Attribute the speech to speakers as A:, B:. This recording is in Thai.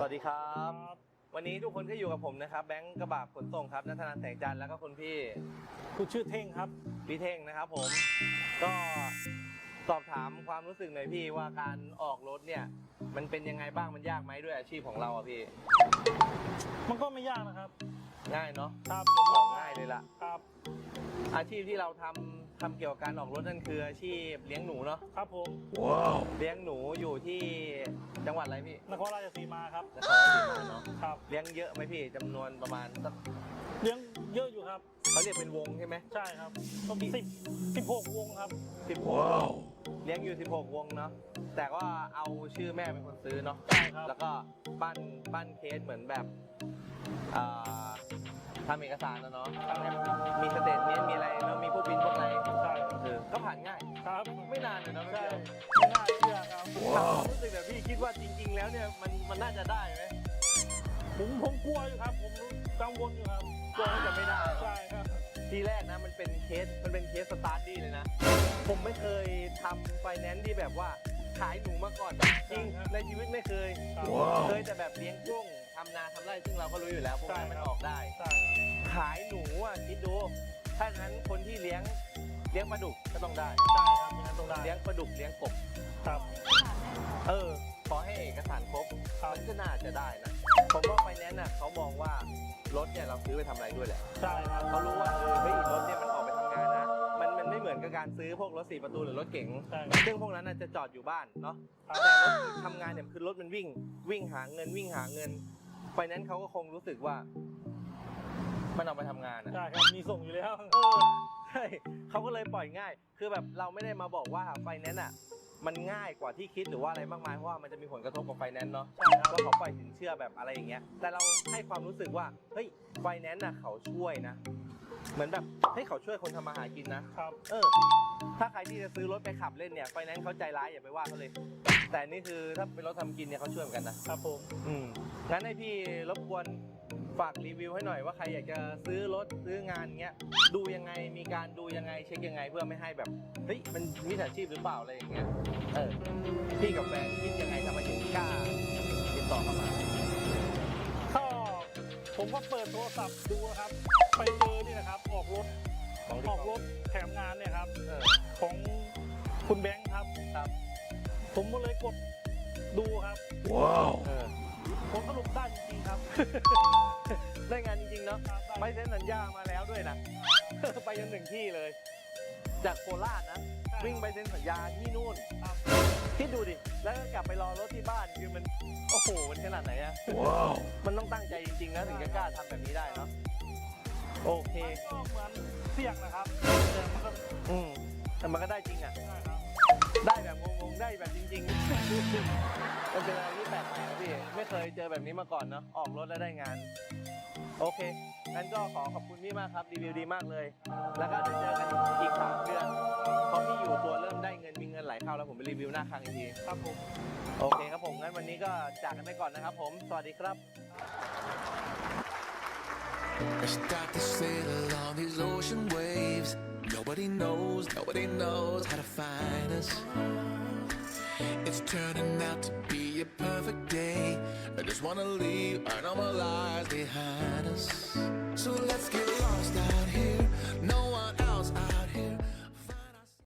A: วัสดีครับ
B: ครับ
A: วันนี้ทุกคนก็อยู่กับผมนะครับแบงค์กระบะขนส่งครับนัทนันแสงจันทร์แล้วก็คุณพี่
B: คุณชื่อเท่งครับ
A: พี่เท่งนะครับผมก็สอบถามความรู้สึกหน่อยพี่ว่าการออกรถเนี่ย มันเป็นยังไงบ้างมันยากไหมด้วยอาชีพของเราอะพี่
B: มันก็ไม่ยากนะครับ
A: ง่ายเนาะ
B: ครับผม
A: บอกง่ายเลยล่ะ
B: ครับ
A: อาชีพที่เราทำ ทำเกี่ยวกับการออกรถนั่นคืออาชีพเลี้ยงหนูเนาะ
B: ครับผม
A: เลี้ยงหนูอยู่ที่จังหวัดอะไรพี่
B: นครราชสีมาครับ
A: นครราชสีมาเนาะ
B: ครับ
A: เลี้ยงเยอะไหมพี่จำนวนประมาณสัก
B: เลี้ยงเยอะอยู่ครับ
A: เขาเรียกเป็นวงใช่ไหม
B: ใช่ครับก็สิบสิบหกวงครับ
A: สิบหกเลี้ยงอยู่ 16 วงเนาะ แต่ก็เอาชื่อแม่เป็นคนซื้อเนาะ
B: ใช่ครับ
A: แล้วก็ปั้นปั้นเคสเหมือนแบบอ่าทำเอกสารนะเนาะมีสเตทเมนต์มีอะไรแล้วมีพวกบินพวก
B: ครับ
A: ถามความรู้สึกแบบพี่คิดว่าจริง ๆ แล้วเนี่ยมันมันน่าจะได้ไหม
B: ผมผมกลัวอยู่ครับ ผมกังวลอยู่ครับ
A: กลัวว่าจะไม่ได้
B: ใช่ครับ
A: ทีแรกนะมันเป็นเคสมันเป็นเคสสตาร์ทดีเลยนะ ผมไม่เคยทำไฟแนนซ์ที่แบบว่าขายหนูมาก่อนจริงในชีวิตไม่เคย
B: ครับ
A: เคยแต่แบบเลี้ยงกุ้งทำนาทำไร่ซึ่งเราก็รู้อยู่แล้วพวกนั้นมันออกได้
B: ใช่ครับ
A: ขายหนูอะคิดดูถ้างั้นคนที่เลี้ยงเลี้ยงปลาดุกก็ต้องได้
B: ใช่ครับอย่างนั้นต้องได้
A: เลี้ยงปลาดุกเลี้ยงกบ
B: ครับ
A: เออขอให้เอกสารครบ
B: ครับ
A: มันก็น่าจะได้นะ ผมว่าไฟแนนซ์น่ะเขามองว่ารถเนี่ยเราซื้อไปทำอะไรด้วยแหละ
B: ใช่ครับ
A: เขารู้ว่าเออเฮ้ยรถเนี่ยมันออกไปทำงานนะ มันมันไม่เหมือนกับการซื้อพวกรถสี่ประตูหรือรถเก๋ง
B: ใช่ครับ
A: ซึ่งพวกนั้นน่ะจะจอดอยู่บ้านเนาะ
B: ครับ
A: แต่รถทำงานเนี่ยคือรถมันวิ่ง วิ่งหาเงินวิ่งหาเงิน ไฟแนนซ์เขาก็คงรู้สึกว่า มันเอาไปทำงานอะ
B: ใช่ครับ มีส่งอยู่แล้ว
A: เออใช่เขาก็เลยปล่อยง่าย คือแบบเราไม่ได้มาบอกว่าไฟแนนซ์อะ มันง่ายกว่าที่คิดหรือว่าอะไรมากมายเพราะว่ามันจะมีผลกระทบกับไฟแนนซ์เนาะ
B: ใช่ครับ
A: ว่าเขาปล่อยสินเชื่อแบบอะไรอย่างเงี้ยแต่เราให้ความรู้สึกว่าเฮ้ยไฟแนนซ์น่ะเขาช่วยนะ เหมือนแบบเฮ้ยเขาช่วยคนทำมาหากินนะ
B: ครับ
A: เออ ถ้าใครที่จะซื้อรถไปขับเล่นเนี่ยไฟแนนซ์เขาใจร้ายอย่าไปว่าเขาเลย แต่นี่คือถ้าเป็นรถทำกินเนี่ยเขาช่วยเหมือนกันนะ
B: ครับผม
A: อืมงั้นให้พี่รบกวน ฝากรีวิวให้หน่อยว่าใครอยากจะซื้อรถซื้องานเงี้ยดูยังไงมีการดูยังไงเช็คยังไงเพื่อไม่ให้แบบเฮ้ยมันมิจฉาชีพหรือเปล่าอะไรอย่างเงี้ยเออพี่กับแฟนคิดยังไงทำไมถึงกล้าติดต่อเข้ามา
B: ก็ผมก็เปิดโทรศัพท์ดูนะครับ ไปเจอนี่นะครับ ออกรถ
A: ของ
B: ออกรถแถมงานเนี่ยครับ
A: เออ
B: ของคุณแบงค์ครับ
A: ครับ
B: ผมก็เลยกดดูครับ
A: เออ
B: ผลสรุปได้จริงๆ ครับ
A: ได้งานจริงๆเนาะ
B: ครับได้
A: ไปเซ็นสัญญามาแล้วด้วยนะ ไปจนถึงที่เลย จากโคราชนะ วิ่งไปเซ็นสัญญาที่นู่น
B: ครับ
A: คิดดูดิ แล้วก็กลับไปรอรถที่บ้านคือมัน โอ้โห มันขนาดไหนอะมันต้องตั้งใจจริงๆนะถึงจะกล้าทำแบบนี้ได้เนาะ โอเค
B: มันก็เหมือนเสี่ยงนะครับแต่มันก็
A: อืมแต่มันก็ได้จริงอะ
B: ได้ครับ
A: ได้แบบงงๆ ได้แบบจริงๆ มันเป็นอะไรที่แปลกใหม่นะพี่ ไม่เคยเจอแบบนี้มาก่อนเนาะ ออกรถแล้วได้งาน โอเค งั้นก็ขอขอบคุณพี่มากครับ รีวิวดีมากเลย แล้วก็เดี๋ยวเจอกันอีกสามเดือนพอพี่อยู่ตัวเริ่มได้เงินมีเงินไหลเข้าแล้วผมไปรีวิวหน้าครั้งอีกที
B: ครับผม
A: โอเคครับผม งั้นวันนี้ก็จากกันไปก่อนนะครับผม สวัสดีครับ
C: I start to sail along these ocean waves. Nobody knows, nobody knows how to find us. It's turning out to be a perfect day. I just wanna leave our normal lives behind us. So let's get